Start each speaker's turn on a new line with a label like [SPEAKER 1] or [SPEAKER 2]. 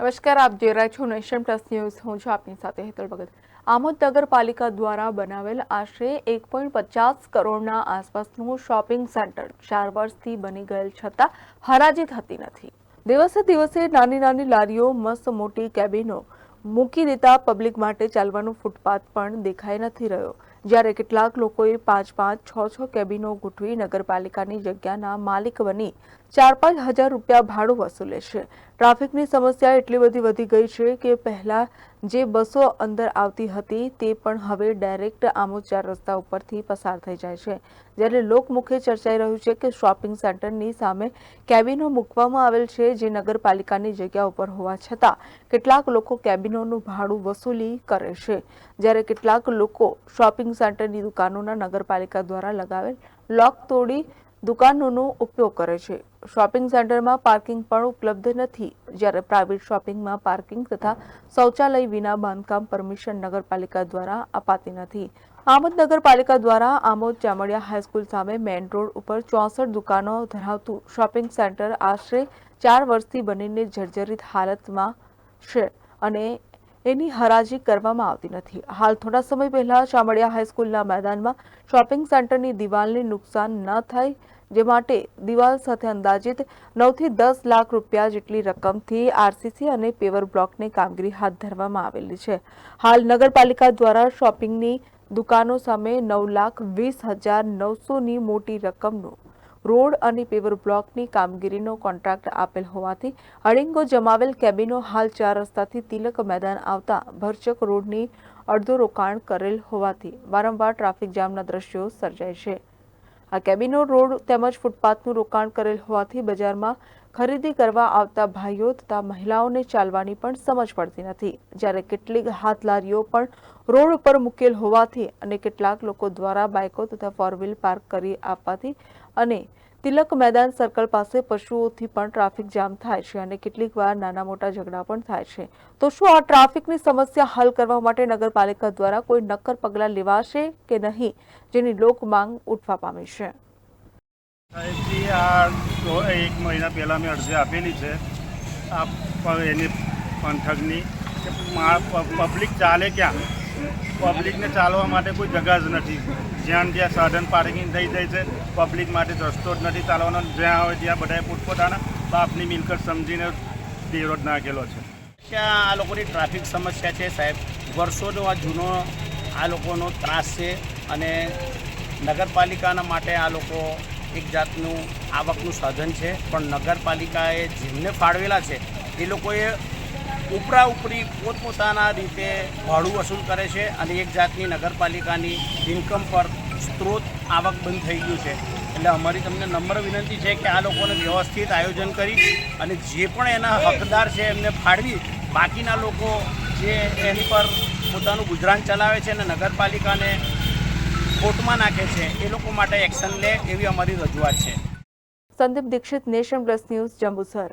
[SPEAKER 1] નમસ્કાર, આપ જોઈ રહ્યા છો નેશન પ્લસ ન્યૂઝ. હું છું આપની સાથે હેતલ ભગત. આમોદ નગરપાલિકા દ્વારા બનાવેલ આશરે એક પોઈન્ટ પચાસ કરોડના આસપાસનું શોપિંગ સેન્ટર ચાર વર્ષથી બની ગયેલ છતાં હરાજી થતી નથી. દિવસે દિવસે નાની નાની લારીઓ, મસ્ત મોટી કેબિનો મૂકી દેતા પબ્લિક માટે ચાલવાનો ફૂટપાથ પણ દેખાઈ નથી રહ્યો. જ્યારે કેટલાક લોકોએ પાંચ પાંચ, છ છ કેબિનો ગોઠવી નગરપાલિકાની જગ્યાના માલિક બની ચાર પાંચ હજાર રૂપિયા ભાડું વસૂલે છે. ટ્રાફિકની સમસ્યા એટલી બધી વધી ગઈ છે કે પહેલાં જે બસો અંદર આવતી હતી તે પણ હવે ડાયરેક્ટ આમોચાર રસ્તા ઉપરથી પસાર થઈ જાય છે. જ્યારે લોકમુખે ચર્ચાઈ રહ્યું છે કે શોપિંગ સેન્ટરની સામે કેબિનો મૂકવામાં આવેલ છે જે નગરપાલિકાની જગ્યા ઉપર હોવા છતાં કેટલાક લોકો કેબિનોનું ભાડું વસૂલી કરે છે. જ્યારે કેટલાક લોકો શોપિંગ સેન્ટરની દુકાનોના નગરપાલિકા દ્વારા લગાવેલ લોક તોડી દુકાનોનો ઉપયોગ કરે છે. શોપિંગ સેન્ટરમાં પાર્કિંગ પણ ઉપલબ્ધ નથી. જ્યારે પ્રાઇવેટ શોપિંગમાં પાર્કિંગ તથા શૌચાલય વિના બાંધકામ પરમિશન નગરપાલિકા દ્વારા અપાતી નથી. આમોદ નગરપાલિકા દ્વારા આમોદ ચામડિયા હાઈસ્કૂલ સામે મેઇન રોડ ઉપર ચોસઠ દુકાનો ધરાવતું શોપિંગ સેન્ટર આશરે ચાર વર્ષથી બનીને જર્જરિત હાલતમાં છે અને એની હરાજી કરવામાં આવતી નથી. હાલ થોડા સમય પહેલા ચામડિયા હાઈસ્કૂલના મેદાનમાં શોપિંગ સેન્ટરની દિવાલને નુકસાન ન થાય, જે માટે દિવાલ સાથે અંદાજિત નવથી દસ લાખ રૂપિયા જેટલી રકમથી આરસીસી અને પેવર બ્લોકની કામગીરી હાથ ધરવામાં આવેલી છે. હાલ નગરપાલિકા દ્વારા શોપિંગની દુકાનો સામે નવ લાખ વીસ હજાર નવસોની મોટી રકમનું રોડ અને પેવર બ્લોકની કામગીરીનો કોન્ટ્રાક્ટ આપેલ હોવાથી અળિંગો જમાવેલ કેબિનો હાલ ચાર રસ્તાથી તિલક મેદાન આવતા ભરચક રોડની અડધો રોકાણ કરેલ હોવાથી વારંવાર ટ્રાફિક જામના દ્રશ્યો સર્જાય છે. આ કેબિનો રોડ તેમજ ફૂટપાથનું રોકાણ કરેલ હોવાથી બજારમાં ખરીદી કરવા આવતા ભાઈઓ તથા મહિલાઓને ચાલવાની પણ સમજ પડતી નથી. જ્યારે કેટલીક હાથ લારીઓ પણ રોડ ઉપર મૂકેલ હોવાથી અને કેટલાક લોકો દ્વારા બાઇકો તથા ફોર પાર્ક કરી આપવાથી અને તિલક મેદાન સર્કલ પાસે પશુઓથી પણ ટ્રાફિક જામ થાય છે અને કેટલીક વાર નાના મોટા ઝઘડા પણ થાય છે. તો શું આ ટ્રાફિકની સમસ્યા હલ કરવા માટે નગરપાલિકા દ્વારા કોઈ નક્કર પગલાં લેવાશે કે નહીં, જેની લોક માંગ ઉઠવા પામી છે?
[SPEAKER 2] સાહેબજી, આ એક મહિના પહેલાં મેં અરજી આપેલી છે. આ એની પંથકની. પબ્લિક ચાલે ક્યાં? પબ્લિકને ચાલવા માટે કોઈ જગા જ નથી. જ્યાં જ્યાં સાધન પાર્કિંગ થઈ જાય છે. પબ્લિક માટે રસ્તો જ નથી ચાલવાનો. જ્યાં હોય ત્યાં બધાએ પોતપોતાના બાપની મિલકત સમજીને દેરો જ નાખેલો છે.
[SPEAKER 3] ત્યાં આ લોકોની ટ્રાફિક સમસ્યા છે સાહેબ? વર્ષોનો આ જૂનો આ લોકોનો ત્રાસ છે અને નગરપાલિકાના માટે આ લોકો એક જાતનું આવકનું સાધન છે. પણ નગરપાલિકાએ જેમને ફાળવેલા છે, એ લોકોએ ઉપરા ઉપરી પોતપોતાના રીતે ભાડું વસૂલ કરે છે અને એક જાતની નગરપાલિકાની ઇન્કમ પર સ્ત્રોત આવક બંધ થઈ ગયું છે. એટલે અમારી તમને નમ્ર વિનંતી છે કે આ લોકોને વ્યવસ્થિત આયોજન કરી અને જે પણ એના હકદાર છે એમને ફાળવી, બાકીના લોકો જે એની પર પોતાનું ગુજરાન ચલાવે છે અને નગરપાલિકાને ખોટમાં નાખે છે, એ લોકો માટે એક્શન લે એવી અમારી રજૂઆત છે.
[SPEAKER 1] Sandeep Dixit nation plus news Jambusar.